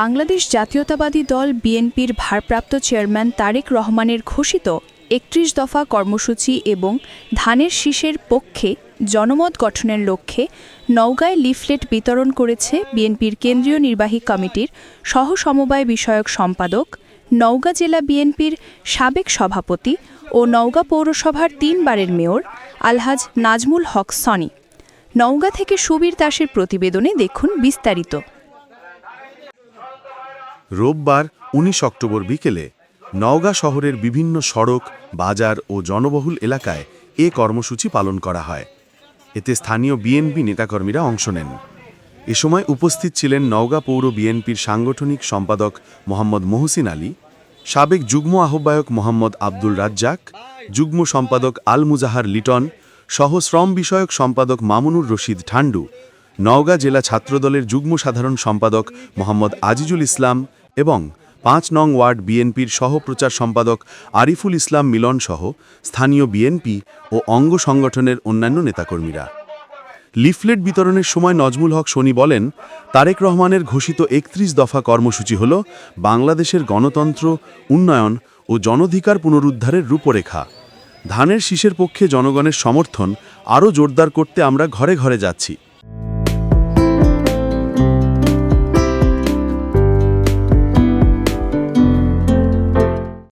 বাংলাদেশ জাতীয়তাবাদী দল বিএনপির ভারপ্রাপ্ত চেয়ারম্যান তারেক রহমানের ঘোষিত একত্রিশ দফা কর্মসূচি এবং ধানের শীষের পক্ষে জনমত গঠনের লক্ষ্যে নওগাঁয় লিফলেট বিতরণ করেছে বিএনপির কেন্দ্রীয় নির্বাহী কমিটির সহ সমবায় বিষয়ক সম্পাদক, নওগাঁ জেলা বিএনপির সাবেক সভাপতি ও নওগাঁ পৌরসভার তিনবারের মেয়র আলহাজ নাজমুল হক সনি। নওগাঁ থেকে সুবীর দাসের প্রতিবেদনে দেখুন বিস্তারিত। রোববার উনিশ অক্টোবর বিকেলে নওগাঁ শহরের বিভিন্ন সড়ক, বাজার ও জনবহুল এলাকায় এ কর্মসূচি পালন করা হয়। এতে স্থানীয় বিএনপি নেতাকর্মীরা অংশ নেন। এ সময় উপস্থিত ছিলেন নওগাঁ পৌর বিএনপির সাংগঠনিক সম্পাদক মোহাম্মদ মহসিন আলী, সাবেক যুগ্ম আহ্বায়ক মোহাম্মদ আব্দুল রাজ্জাক, যুগ্ম সম্পাদক আল মুজাহার লিটন সহ শ্রম বিষয়ক সম্পাদক মামুনুর রশিদ ঠান্ডু নওগাঁ জেলা ছাত্রদলের যুগ্ম সাধারণ সম্পাদক মোহাম্মদ আজিজুল ইসলাম এবং পাঁচ নং ওয়ার্ড বিএনপির সহপ্রচার সম্পাদক আরিফুল ইসলাম মিলন সহ স্থানীয় বিএনপি ও অঙ্গ সংগঠনের অন্যান্য নেতাকর্মীরা। লিফলেট বিতরণের সময় নজমুল হক শনি বলেন, তারেক রহমানের ঘোষিত একত্রিশ দফা কর্মসূচি হল বাংলাদেশের গণতন্ত্র, উন্নয়ন ও জনধিকার পুনরুদ্ধারের রূপরেখা। ধানের শীষের পক্ষে জনগণের সমর্থন আরও জোরদার করতে আমরা ঘরে ঘরে যাচ্ছি।